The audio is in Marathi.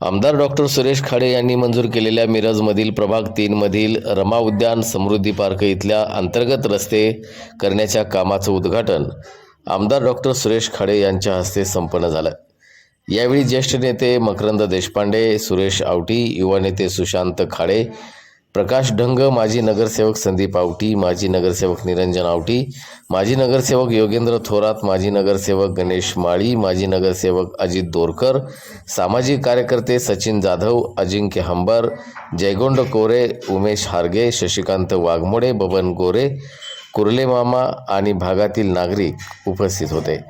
आमदार डॉक्टर सुरेश खाडे यांनी मंजूर केलेल्या मिरजमधील प्रभाग तीनमधील रमा उद्यान समृद्धी पार्क इथल्या अंतर्गत रस्ते करण्याच्या कामाचं उद्घाटन आमदार डॉक्टर सुरेश खाडे यांच्या हस्ते संपन्न झालं. यावेळी ज्येष्ठ नेते मकरंद देशपांडे सुरेश आवटी युवा नेते सुशांत खाडे प्रकाश ढंग माजी नगरसेवक संदीप आवटी माजी नगरसेवक निरंजन आवटी माजी नगरसेवक योगेंद्र थोरात माजी नगरसेवक गणेश माळी माजी नगरसेवक अजित दोरकर सामाजिक कार्यकर्ते सचिन जाधव अजिंक्य हंबर जयगोंड कोरे उमेश हारगे शशिकांत वाघमोडे बबन गोरे कुर्ले मामा आणि भागातील नागरिक उपस्थित होते.